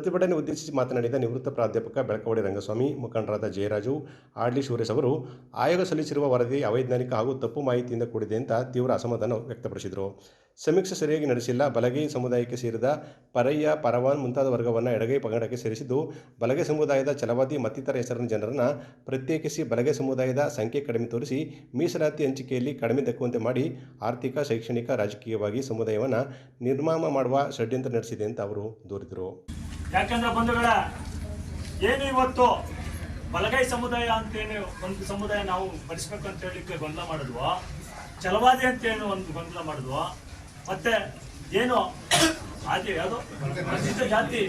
ಪ್ರತಿಭಟನೆ ಉದ್ದೇಶಿಸಿ ಮಾತನಾಡಿದ ನಿವೃತ್ತ ಪ್ರಾಧ್ಯಾಪಕ ಬೆಳಕವಾಡಿ ರಂಗಸ್ವಾಮಿ, ಮುಖಂಡರಾದ ಜಯರಾಜು ಆಡ್ಲಿ ಸುರೇಶ್ ಅವರು, ಆಯೋಗ ಸಲ್ಲಿಸಿರುವ ವರದಿ ಅವೈಜ್ಞಾನಿಕ ಹಾಗೂ ತಪ್ಪು ಮಾಹಿತಿಯಿಂದ ಕೂಡಿದೆ ಅಂತ ತೀವ್ರ ಅಸಮಾಧಾನ ವ್ಯಕ್ತಪಡಿಸಿದರು. ಸಮೀಕ್ಷೆ ಸರಿಯಾಗಿ ನಡೆಸಿಲ್ಲ. ಬಲಗೈ ಸಮುದಾಯಕ್ಕೆ ಸೇರಿದ ಪರಯ್ಯ, ಪರವಾನ್ ಮುಂತಾದ ವರ್ಗವನ್ನು ಎಡಗೈ ಪಂಗಡಕ್ಕೆ ಸೇರಿಸಿದ್ದು, ಬಲಗೈ ಸಮುದಾಯದ ಛಲವಾದಿ ಮತ್ತಿತರ ಹೆಸರಿನ ಜನರನ್ನು ಪ್ರತ್ಯೇಕಿಸಿ ಬಲಗೈ ಸಮುದಾಯದ ಸಂಖ್ಯೆ ಕಡಿಮೆ ತೋರಿಸಿ, ಮೀಸಲಾತಿ ಹಂಚಿಕೆಯಲ್ಲಿ ಕಡಿಮೆ ದಕ್ಕುವಂತೆ ಮಾಡಿ, ಆರ್ಥಿಕ, ಶೈಕ್ಷಣಿಕ, ರಾಜಕೀಯವಾಗಿ ಸಮುದಾಯವನ್ನು ನಿರ್ಮಾಣ ಮಾಡುವ ಷಡ್ಯಂತ್ರ ನಡೆಸಿದೆ ಅಂತ ಅವರು ದೂರಿದರು. ಯಾಕಂದ್ರೆ ಬಂಧುಗಳ, ಏನು ಇವತ್ತು ಬಲಗೈ ಸಮುದಾಯ ಅಂತೇನು ಒಂದು ಸಮುದಾಯ ನಾವು ಬಡಿಸ್ಬೇಕು ಅಂತ ಹೇಳಲಿಕ್ಕೆ ಗೊಂದಲ ಮಾಡಿದ್ವು ಛಲವಾದಿ ಅಂತೇನು ಒಂದು ಗೊಂದಲ ಮಾಡಿದ್ವು ಮತ್ತೆ ಏನು ಆದಿ ಯಾವುದು? ಜಾತಿ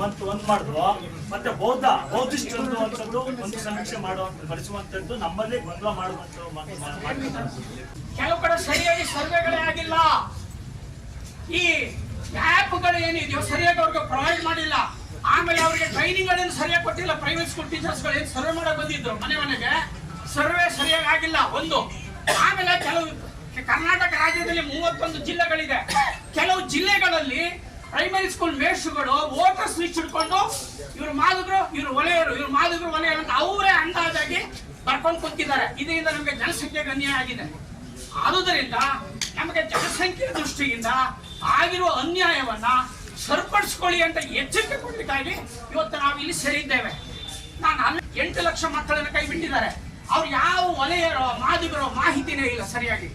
ಮತ್ತು ಒಂದು ಮಾಡಿದ್ರು. ಮತ್ತೆ ಬೌದ್ಧ, ಬೌದ್ಧಿಸ್ಟ್ ಒಂದು ಒಂದು ಸಮೀಕ್ಷೆ ಮಾಡುವಂತ ಬಡಿಸುವಂತದ್ದು ನಮ್ಮಲ್ಲಿ ಗೊಂದಲ ಮಾಡುವಂತ ಕೆಲವು ಕಡೆ ಸರಿಯಾಗಿ ಸರ್ವೆಗಳೇ ಆಗಿಲ್ಲ. ಈ ಆ್ಯಪ್ಗಳು ಏನಿದೆಯೋ ಸರಿಯಾಗಿ ಅವ್ರಿಗೆ ಪ್ರೊವೈಡ್ ಮಾಡಿಲ್ಲ. ಆಮೇಲೆ ಅವರಿಗೆ ಟ್ರೈನಿಂಗ್ ಗಳೇನು ಸರಿಯಾಗಿ ಕೊಟ್ಟಿಲ್ಲ ಪ್ರೈವೇಟ್ ಸ್ಕೂಲ್ ಟೀಚರ್ಸ್ಗಳು ಸರ್ವೆ ಮಾಡಕ್ ಬಂದಿದ್ರು ಮನೆ ಮನೆಗೆ? ಸರ್ವೆ ಸರಿಯಾಗಿ ಆಗಿಲ್ಲ, ಒಂದು. ಆಮೇಲೆ ಕೆಲವು ಕರ್ನಾಟಕ ರಾಜ್ಯದಲ್ಲಿ ಮೂವತ್ತೊಂದು ಜಿಲ್ಲೆಗಳಿದೆ. ಕೆಲವು ಜಿಲ್ಲೆಗಳಲ್ಲಿ ಪ್ರೈಮರಿ ಸ್ಕೂಲ್ ಮೇಷ್ಟ್ರುಗಳು ವೋಟರ್ಸ್ ಸ್ವಿಚ್ ಹಿಡ್ಕೊಂಡು ಇವ್ರು ಮಾದಕರು ಇವ್ರು ಒಲೆಯರು, ಇವ್ರು ಮಾದಕರು ಒಲೆಯರು ಅಂತ ಅವರೇ ಅಂದಾಜಾಗಿ ಬರ್ಕೊಂಡು ಕುಂತಿದ್ದಾರೆ. ಇದರಿಂದ ನಮಗೆ ಜನಸಂಖ್ಯೆ ಅನ್ಯಾಯ ಆಗಿದೆ. ಆದುದರಿಂದ ನಮಗೆ ಜನಸಂಖ್ಯೆ ದೃಷ್ಟಿಯಿಂದ ಆಗಿರುವ ಅನ್ಯಾಯವನ್ನ ಸರಿಪಡಿಸ್ಕೊಳ್ಳಿ ಅಂತ ಎಚ್ಚರಿಕೆ ಕೊಡ್ಲಿಕ್ಕಾಗಿ ಇವತ್ತು ನಾವು ಇಲ್ಲಿ ಸೇರಿದ್ದೇವೆ. ನಾನು ಅಲ್ಲಿ ಎಂಟು ಲಕ್ಷ ಮಕ್ಕಳನ್ನ ಕೈ ಬಿಟ್ಟಿದ್ದಾರೆ. ಅವ್ರು ಯಾವ ವಲಯರೋ ಮಾದಿಗರೋ ಮಾಹಿತಿನೇ ಇಲ್ಲ ಸರಿಯಾಗಿ.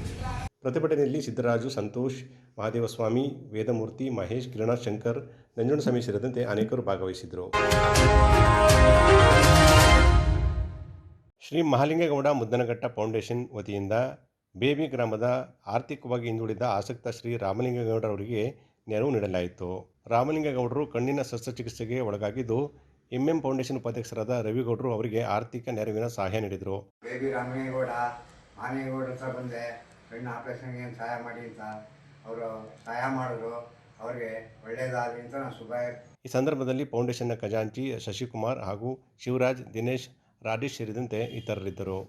ಪ್ರತಿಭಟನೆಯಲ್ಲಿ ಸಿದ್ದರಾಜು, ಸಂತೋಷ್, ಮಹಾದೇವಸ್ವಾಮಿ, ವೇದಮೂರ್ತಿ, ಮಹೇಶ್ ಕಿರಣಾ ಶಂಕರ್ ನಂಜುಂಡಸ್ವಾಮಿ ಸೇರಿದಂತೆ ಅನೇಕರು ಭಾಗವಹಿಸಿದ್ದರು. ಶ್ರೀ ಮಹಾಲಿಂಗೇಗೌಡ ಮುದ್ದನಘಟ್ಟ ಫೌಂಡೇಶನ್ ವತಿಯಿಂದ ಬೇಬಿ ಗ್ರಾಮದ ಆರ್ಥಿಕವಾಗಿ ಹಿಂದುಳಿದ ಆಸಕ್ತ ಶ್ರೀ ರಾಮಲಿಂಗೇಗೌಡರವರಿಗೆ ನೆರವು ನೀಡಲಾಯಿತು. ರಾಮಲಿಂಗೇಗೌಡರು ಕಣ್ಣಿನ ಶಸ್ತ್ರಚಿಕಿತ್ಸೆಗೆ ಒಳಗಾಗಿದ್ದು, ಎಂಎಂ ಫೌಂಡೇಶನ್ ಉಪಾಧ್ಯಕ್ಷರಾದ ರವಿಗೌಡರು ಅವರಿಗೆ ಆರ್ಥಿಕ ನೆರವಿನ ಸಹಾಯ ನೀಡಿದರು. ಬೇಬಿ ರಾಮಲಿಂಗೇಗೌಡ, ಮಾಲಿಂಗೇಗೌಡ ಹತ್ರ ಬಂದೆ. ಕಣ್ಣು ಆಪ್ರೇಷನ್ಗೆ ಏನು ಸಹಾಯ ಮಾಡಿ ಅಂತ ಅವರು ಸಹಾಯ ಮಾಡಿದ್ರು, ಅವರಿಗೆ ಒಳ್ಳೆಯದಾಗಲಿ ಅಂತ ನಾನು ಶುಭ ಈ ಸಂದರ್ಭದಲ್ಲಿ ಫೌಂಡೇಶನ್ನ ಖಜಾಂಚಿ ಶಶಿಕುಮಾರ್ ಹಾಗೂ ಶಿವರಾಜ್, ದಿನೇಶ್, ರಾಜೇಶ್ ಸೇರಿದಂತೆ ಇತರರಿದ್ದರು.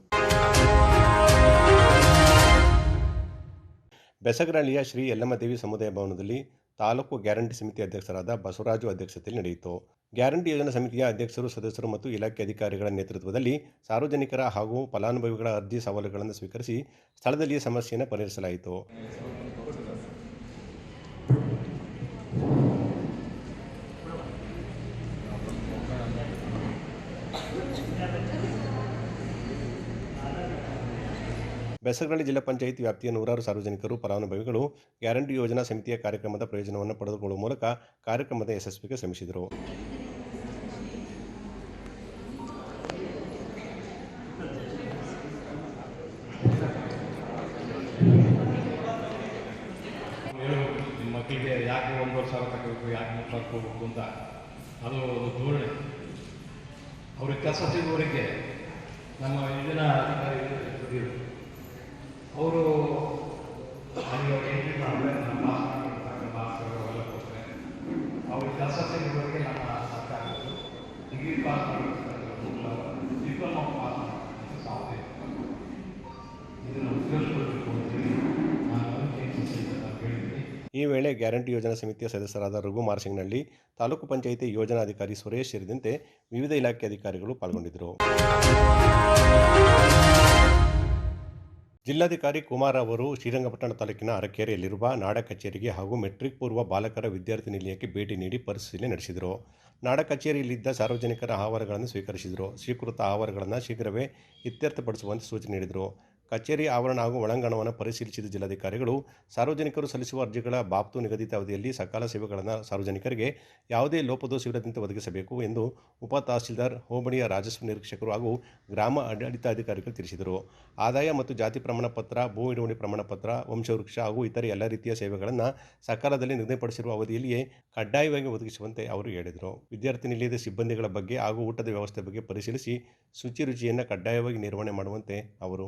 ಬೆಸಗರಹಳ್ಳಿಯ ಶ್ರೀ ಯಲ್ಲಮ್ಮದೇವಿ ಸಮುದಾಯ ಭವನದಲ್ಲಿ ತಾಲೂಕು ಗ್ಯಾರಂಟಿ ಸಮಿತಿ ಅಧ್ಯಕ್ಷರಾದ ಬಸವರಾಜು ಅಧ್ಯಕ್ಷತೆಯಲ್ಲಿ ನಡೆಯಿತು. ಗ್ಯಾರಂಟಿ ಯೋಜನಾ ಸಮಿತಿಯ ಅಧ್ಯಕ್ಷರು, ಸದಸ್ಯರು ಮತ್ತು ಇಲಾಖೆ ಅಧಿಕಾರಿಗಳ ನೇತೃತ್ವದಲ್ಲಿ ಸಾರ್ವಜನಿಕರ ಹಾಗೂ ಫಲಾನುಭವಿಗಳ ಅರ್ಜಿ ಸವಾಲುಗಳನ್ನು ಸ್ವೀಕರಿಸಿ ಸ್ಥಳದಲ್ಲಿಯೇ ಸಮಸ್ಯೆಯನ್ನು ಪರಿಹರಿಸಲಾಯಿತು. ಬೆಸಗರಳ್ಳಿ ಜಿಲ್ಲಾ ಪಂಚಾಯಿತಿ ವ್ಯಾಪ್ತಿಯ ನೂರಾರು ಸಾರ್ವಜನಿಕರು ಫಲಾನುಭವಿಗಳು ಗ್ಯಾರಂಟಿ ಯೋಜನಾ ಸಮಿತಿಯ ಕಾರ್ಯಕ್ರಮದ ಪ್ರಯೋಜನವನ್ನು ಪಡೆದುಕೊಳ್ಳುವ ಮೂಲಕ ಕಾರ್ಯಕ್ರಮದ ಯಶಸ್ವಿಗೆ ಶ್ರಮಿಸಿದರು. ಮಕ್ಕಳಿಗೆ ಯಾಕೆ ಒಂದೂವರೆ ಸಾವಿರ ಯಾಕೆ ಅಂತ ಅದು ಧೋರಣೆ. ಅವ್ರಿಗೆ ಕೆಲಸ ಸಿಗುವವರಿಗೆ ನಮ್ಮ ಇದನ್ನ ಅಧಿಕಾರಿಗಳು ಅವರು ನಮ್ಮ ಡಿಗ್ರಿ ಪಾಸ್ ಡಿಪ್ಲೊಮಾ ಪಾಸ್ ಸಾಧ್ಯ ಇದನ್ನು ಈ ವೇಳೆ ಗ್ಯಾರಂಟಿ ಯೋಜನಾ ಸಮಿತಿಯ ಸದಸ್ಯರಾದ ರಘುಮಾರ್ ಸಿಂಗ್ನಳ್ಳಿ ತಾಲೂಕು ಪಂಚಾಯಿತಿ ಯೋಜನಾಧಿಕಾರಿ ಸುರೇಶ್ ಸೇರಿದಂತೆ ವಿವಿಧ ಇಲಾಖೆ ಅಧಿಕಾರಿಗಳು ಪಾಲ್ಗೊಂಡಿದ್ದರು. ಜಿಲ್ಲಾಧಿಕಾರಿ ಕುಮಾರ್ ಅವರು ಶ್ರೀರಂಗಪಟ್ಟಣ ತಾಲೂಕಿನ ಅರಕೆರೆಯಲ್ಲಿರುವ ನಾಡ ಕಚೇರಿಗೆ ಹಾಗೂ ಮೆಟ್ರಿಕ್ ಪೂರ್ವ ಬಾಲಕರ ವಿದ್ಯಾರ್ಥಿ ನಿಲಯಕ್ಕೆ ಭೇಟಿ ನೀಡಿ ಪರಿಶೀಲನೆ ನಡೆಸಿದರು. ನಾಡ ಕಚೇರಿಯಲ್ಲಿದ್ದ ಸಾರ್ವಜನಿಕರ ಆಹಾರಗಳನ್ನು ಸ್ವೀಕರಿಸಿದರು. ಸ್ವೀಕೃತ ಆಹಾರಗಳನ್ನು ಶೀಘ್ರವೇ ಇತ್ಯರ್ಥಪಡಿಸುವಂತೆ ಸೂಚನೆ ನೀಡಿದರು. ಕಚೇರಿ ಆವರಣ ಹಾಗೂ ಒಳಾಂಗಣವನ್ನು ಪರಿಶೀಲಿಸಿದ ಜಿಲ್ಲಾಧಿಕಾರಿಗಳು, ಸಾರ್ವಜನಿಕರು ಸಲ್ಲಿಸುವ ಅರ್ಜಿಗಳ ಬಾಬ್ತು ನಿಗದಿತ ಅವಧಿಯಲ್ಲಿ ಸಕಾಲ ಸೇವೆಗಳನ್ನು ಸಾರ್ವಜನಿಕರಿಗೆ ಯಾವುದೇ ಲೋಪದೋಷವಿರದಂತೆ ಒದಗಿಸಬೇಕು ಎಂದು ಉಪ ತಹಸೀಲ್ದಾರ್ ಹೋಬಳಿಯ ರಾಜಸ್ವ ನಿರೀಕ್ಷಕರು ಹಾಗೂ ಗ್ರಾಮ ಆಡಳಿತಾಧಿಕಾರಿಗಳು ತಿಳಿಸಿದರು. ಆದಾಯ ಮತ್ತು ಜಾತಿ ಪ್ರಮಾಣ ಪತ್ರ, ಭೂ ಹಿಡುವಳಿ ಪ್ರಮಾಣ ಪತ್ರ, ವಂಶವೃಕ್ಷ ಹಾಗೂ ಇತರೆ ಎಲ್ಲ ರೀತಿಯ ಸೇವೆಗಳನ್ನು ಸಕಾಲದಲ್ಲಿ ನಿಗದಿಪಡಿಸಿರುವ ಅವಧಿಯಲ್ಲಿಯೇ ಕಡ್ಡಾಯವಾಗಿ ಒದಗಿಸುವಂತೆ ಅವರು ಹೇಳಿದರು. ವಿದ್ಯಾರ್ಥಿ ನಿಲಯದ ಸಿಬ್ಬಂದಿಗಳ ಬಗ್ಗೆ ಹಾಗೂ ಊಟದ ವ್ಯವಸ್ಥೆ ಬಗ್ಗೆ ಪರಿಶೀಲಿಸಿ ಶುಚಿ ರುಚಿಯನ್ನು ಕಡ್ಡಾಯವಾಗಿ ನಿರ್ವಹಣೆ ಮಾಡುವಂತೆ ಅವರು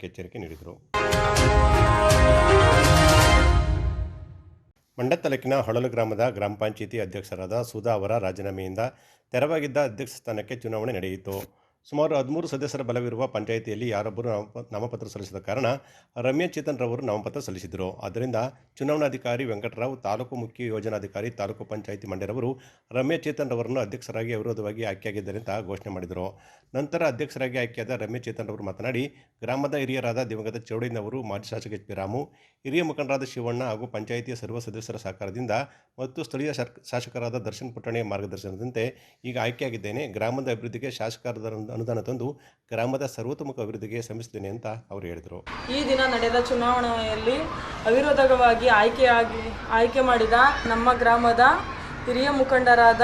ಖಡಕ್ ಎಚ್ಚರಿಕೆ ನೀಡಿದರು. ಮಂಡ್ಯ ತಾಲೂಕಿನ ಹೊಳಲು ಗ್ರಾಮದ ಗ್ರಾಮ ಪಂಚಾಯಿತಿ ಅಧ್ಯಕ್ಷರಾದ ಸುಧಾ ಅವರ ರಾಜೀನಾಮೆಯಿಂದ ತೆರವಾಗಿದ್ದ ಅಧ್ಯಕ್ಷ ಸ್ಥಾನಕ್ಕೆ ಚುನಾವಣೆ ನಡೆಯಿತು. ಸುಮಾರು ಹದಿಮೂರು ಸದಸ್ಯರ ಬಲವಿರುವ ಪಂಚಾಯಿತಿಯಲ್ಲಿ ಯಾರೊಬ್ಬರು ನಾಮಪತ್ರ ಸಲ್ಲಿಸಿದ ಕಾರಣ ರಮ್ಯಾ ಚೇತನ್ ರವರು ನಾಮಪತ್ರ ಸಲ್ಲಿಸಿದರು. ಆದ್ದರಿಂದ ಚುನಾವಣಾಧಿಕಾರಿ ವೆಂಕಟರಾವ್, ತಾಲೂಕು ಮುಖ್ಯ ಯೋಜನಾಧಿಕಾರಿ, ತಾಲೂಕು ಪಂಚಾಯಿತಿ ಮಂಡ್ಯರವರು ರಮ್ಯಾ ಚೇತನ್ ರವರನ್ನು ಅಧ್ಯಕ್ಷರಾಗಿ ಅವಿರೋಧವಾಗಿ ಆಯ್ಕೆಯಾಗಿದ್ದಾರೆ ಅಂತ ಘೋಷಣೆ ಮಾಡಿದರು. ನಂತರ ಅಧ್ಯಕ್ಷರಾಗಿ ಆಯ್ಕೆಯಾದ ರಮೇಶ್ ಚೇತನ್ ಅವರು ಮಾತನಾಡಿ, ಗ್ರಾಮದ ಹಿರಿಯರಾದ ದಿವಂಗತ ಚೌಡಯ್ಯನವರು, ಮಾಜಿ ಶಾಸಕ ಎಚ್ ಪಿ ರಾಮು, ಹಿರಿಯ ಮುಖಂಡರಾದ ಶಿವಣ್ಣ ಹಾಗೂ ಪಂಚಾಯಿತಿಯ ಸರ್ವ ಸದಸ್ಯರ ಸಹಕಾರದಿಂದ ಮತ್ತು ಸ್ಥಳೀಯ ಶಾಸಕ- ಶಾಸಕರಾದ ದರ್ಶನ್ ಪುಟ್ಟಣೆಯ ಮಾರ್ಗದರ್ಶನದಂತೆ ಈಗ ಆಯ್ಕೆಯಾಗಿದ್ದೇನೆ. ಗ್ರಾಮದ ಅಭಿವೃದ್ಧಿಗೆ ಶಾಸಕರಾದ ಅನುದಾನ ತಂದು ಗ್ರಾಮದ ಸರ್ವತೋಮುಖ ಅಭಿವೃದ್ಧಿಗೆ ಶ್ರಮಿಸಿದ್ದೇನೆ ಅಂತ ಅವರು ಹೇಳಿದರು. ಈ ದಿನ ನಡೆದ ಚುನಾವಣೆಯಲ್ಲಿ ಅವಿರೋಧವಾಗಿ ಆಯ್ಕೆಯಾಗಿ, ಆಯ್ಕೆ ಮಾಡಿದ ನಮ್ಮ ಗ್ರಾಮದ ಹಿರಿಯ ಮುಖಂಡರಾದ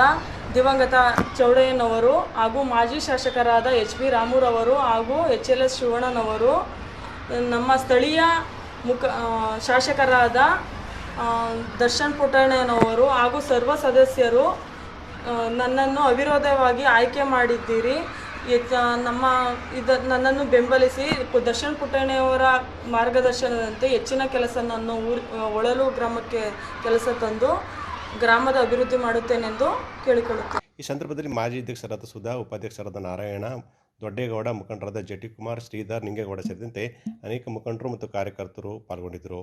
ದಿವಂಗತ ಚೌಡಯ್ಯನವರು ಹಾಗೂ ಮಾಜಿ ಶಾಸಕರಾದ ಎಚ್ ಬಿ ರಾಮುರವರು ಹಾಗೂ ಎಚ್ ಎಲ್ ಎಸ್ ಶಿವಣ್ಣನವರು, ನಮ್ಮ ಸ್ಥಳೀಯ ಮುಖ ಶಾಸಕರಾದ ದರ್ಶನ್ ಪುಟ್ಟಣ್ಣನವರು ಹಾಗೂ ಸರ್ವ ಸದಸ್ಯರು ನನ್ನನ್ನು ಅವಿರೋಧವಾಗಿ ಆಯ್ಕೆ ಮಾಡಿದ್ದೀರಿ. ನಮ್ಮ ಇದ, ನನ್ನನ್ನು ಬೆಂಬಲಿಸಿ ದರ್ಶನ್ ಪುಟ್ಟಣ್ಣಯವರ ಮಾರ್ಗದರ್ಶನದಂತೆ ಹೆಚ್ಚಿನ ಕೆಲಸ ನನ್ನ ಊರು ಒಳಲು ಗ್ರಾಮಕ್ಕೆ ಕೆಲಸ ತಂದು ಗ್ರಾಮದ ಅಭಿವೃದ್ಧಿ ಮಾಡುತ್ತೇನೆಂದು ಕೇಳಿಕೊಳ್ಳುತ್ತೇನೆ ಈ ಸಂದರ್ಭದಲ್ಲಿ ಮಾಜಿ ಅಧ್ಯಕ್ಷರಾದ ಸುಧಾ, ಉಪಾಧ್ಯಕ್ಷರಾದ ನಾರಾಯಣ, ದೊಡ್ಡೇಗೌಡ ಮುಖಂಡರಾದ ಜಟಿ ಕುಮಾರ್ ಶ್ರೀಧರ್ ನಿಂಗೇಗೌಡ ಸೇರಿದಂತೆ ಅನೇಕ ಮುಖಂಡರು ಮತ್ತು ಕಾರ್ಯಕರ್ತರು ಪಾಲ್ಗೊಂಡಿದ್ದರು.